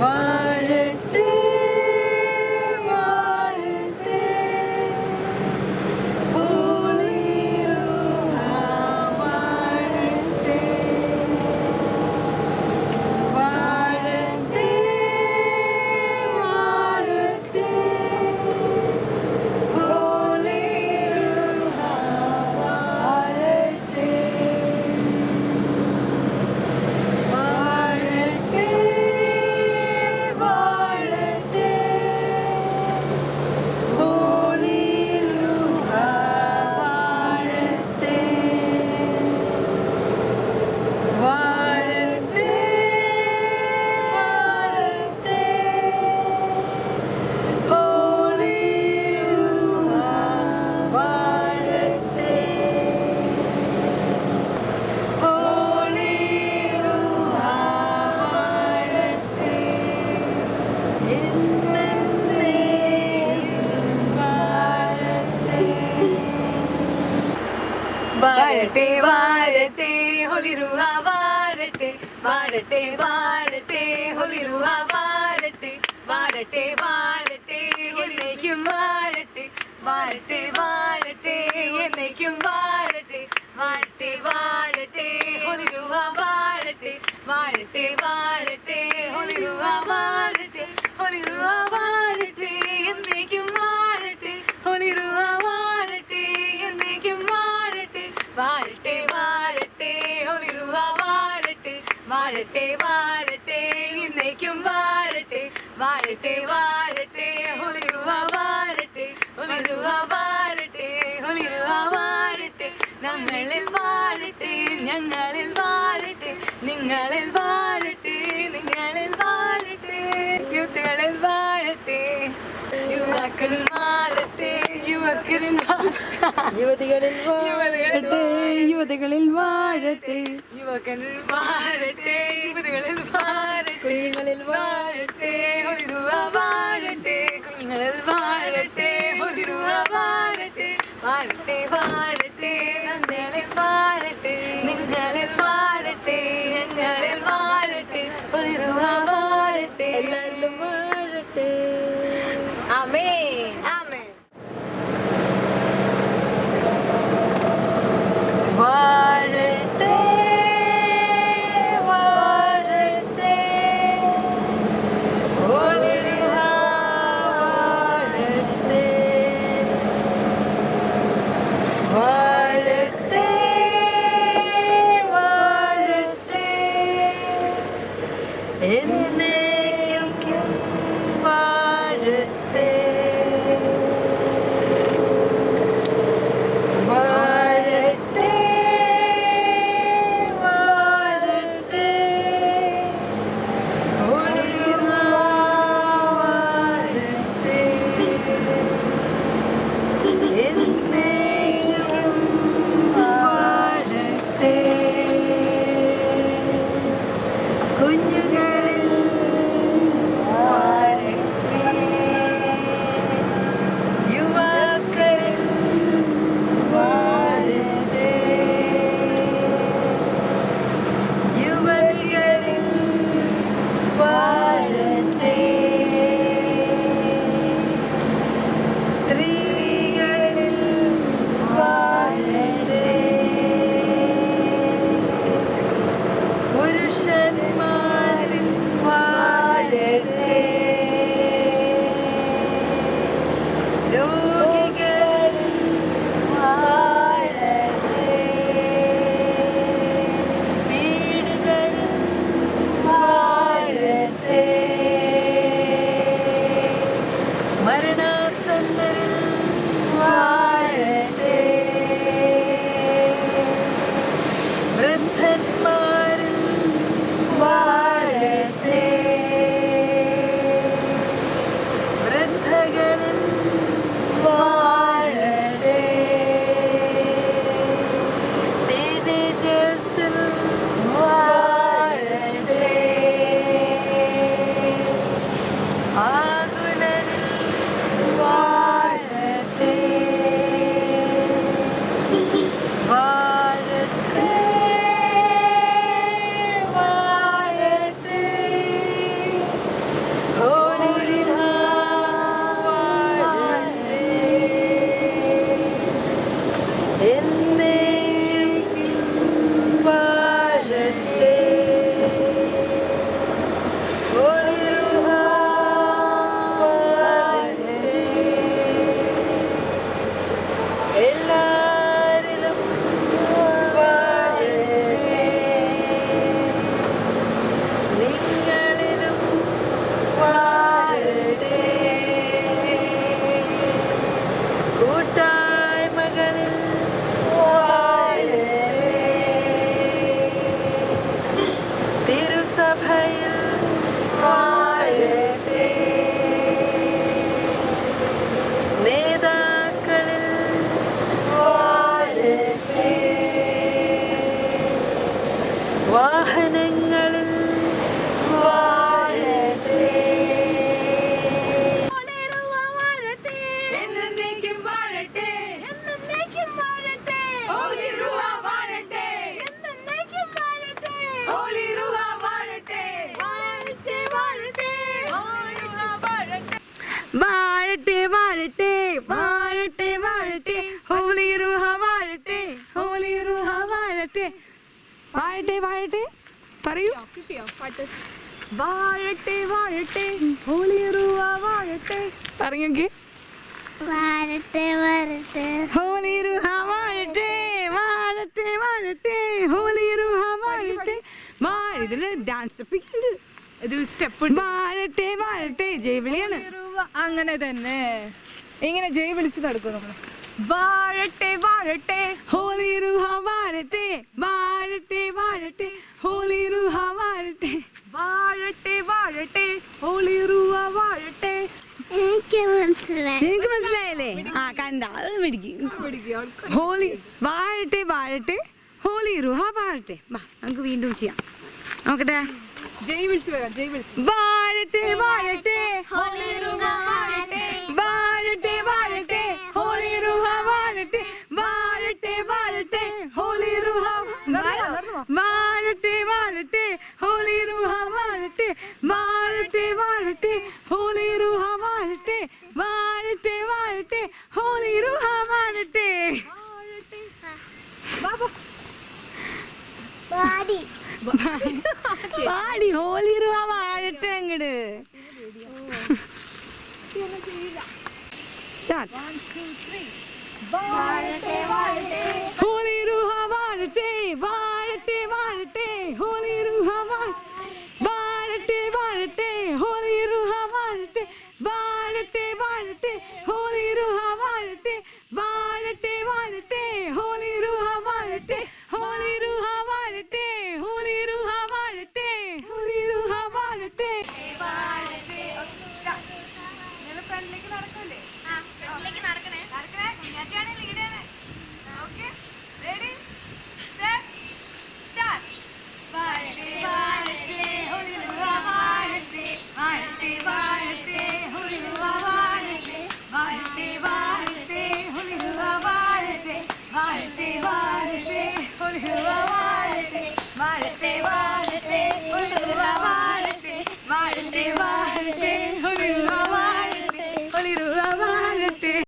哇 വാഴട്ടെ വാഴട്ടെ ഹൊലിരുവ വാഴട്ടെ വാഴട്ടെ വാഴട്ടെ ഹൊലിരുവ വാഴട്ടെ വാഴട്ടെ വാഴട്ടെ എന്നേക്കും വാഴട്ടെ വാഴട്ടെ വാഴട്ടെ എന്നേക്കും വാഴട്ടെ വാഴട്ടെ വാഴട്ടെ ഹൊലിരുവ വാഴട്ടെ വാഴട്ടെ വാഴട്ടെ ഹൊലിരുവ വാഴട്ടെ ഹൊലിരുവ വാഴട്ടെ വാഴട്ടെ ഇന്നേക്കും വാഴട്ടെ വാഴട്ടെ വാഴട്ടെ ഹൊലിരുഹ വാഴട്ടെ ഹൊലിരുഹ വാഴട്ടെ ഹൊലിരുഹ വാഴട്ടെ നമ്മളിൽ വാഴട്ടെ ഞങ്ങളിൽ വാഴട്ടെ നിങ്ങളിൽ വാഴട്ടെ നിങ്ങളിൽ വാഴട്ടെ യുദ്ധങ്ങളിൽ വാഴട്ടെ യുവാക്കൾ വാഴട്ടെ യുവക്കളിൽ യുവതികളിൽ യുവതികളിൽ യുവതികളിൽ വാഴട്ടെ. യുവക്കളിൽ വാഴട്ടെ എന്നേക്കും pen, pen. വാഴട്ടെ വാഴട്ടെ വാഴട്ടെ വാഴട്ടെ. ഹോളി റുഹ വാഴട്ടെ ഹോളി റുഹ വാഴട്ടെ. വാഴട്ടെ വാഴട്ടെ. പറയൂ. വാഴട്ടെ വാഴട്ടെ. ഹോളി റുഹ വാഴട്ടെ. പറഞ്ഞോക്കെ വാഴട്ടെ വാഴട്ടെ. ഹോളി റുഹ വാഴട്ടെ വാഴട്ടെ വാഴട്ടെ. ഹോളി റുഹ വാഴട്ടെ. വാഴ ഇതിന് ഡാൻസ് സ്റ്റെപ്പിക്കുണ്ട് ഇത് സ്റ്റെപ്പ് വാഴട്ടെ വാഴട്ടെ ജൈവിളിയാണ് അങ്ങനെ തന്നെ. ഇങ്ങനെ ജയ് വിളിച്ച് നടക്കും നമ്മൾ വാഴട്ടെ വാഴട്ടെ. ഹോളി റുഹ വാഴട്ടെ വാഴട്ടെ വാഴട്ടെ ഹോളി റുഹ വാഴട്ടെ. വാഴട്ടെ വാഴട്ടെ ഹോളി റുഹ വാഴട്ടെ. എനിക്ക് മനസ്സിലായി. എനിക്ക് മനസ്സിലായല്ലേ? ആ കണ്ട പിടിക്കും ഹോളി വാഴട്ടെ വാഴട്ടെ ഹോളി റുഹ വാഴട്ടെ. വാ നമുക്ക് വീണ്ടും ചെയ്യാം. നോക്കട്ടെ. ജയ് വിളിച്ച് വരാം ജയ് വിളിച്ച് വാഴട്ടെ വാഴട്ടെ. വാഴട്ടെ. വാഴട്ടെ. വാഴട്ടെ ഹോളി റുഹ വാഴട്ടെ. വാഴട്ടെ വാഴട്ടെ. ഹോളി റുഹ വാഴട്ടെ വാഴട്ടെ. ഹോളി റുഹ വാഴട്ടെ. വാഴട്ടെ വാഴട്ടെ. ഹോളി റുഹ വാഴട്ടെ. വാഴട്ടെ വാഴട്ടെ. ഹോളി റുഹ വാഴട്ടെ പാടി പാടി. ഹോളി റുഹ വാഴട്ടെ അങ്ങട്. സ്റ്റാർട്ട്. ഹോളി റുഹ വാഴട്ടെ വാഴട്ടെ വാഴട്ടെ. ഹോളി റുഹ വാഴട്ടെ വാഴട്ടെ. ഹോളി റുഹ വാഴട്ടെ വാഴട്ടെ വാഴട്ടെ. ഹോളി റുഹ വാഴട്ടെ വാഴട്ടെ വാഴട്ടെ. ഹോളി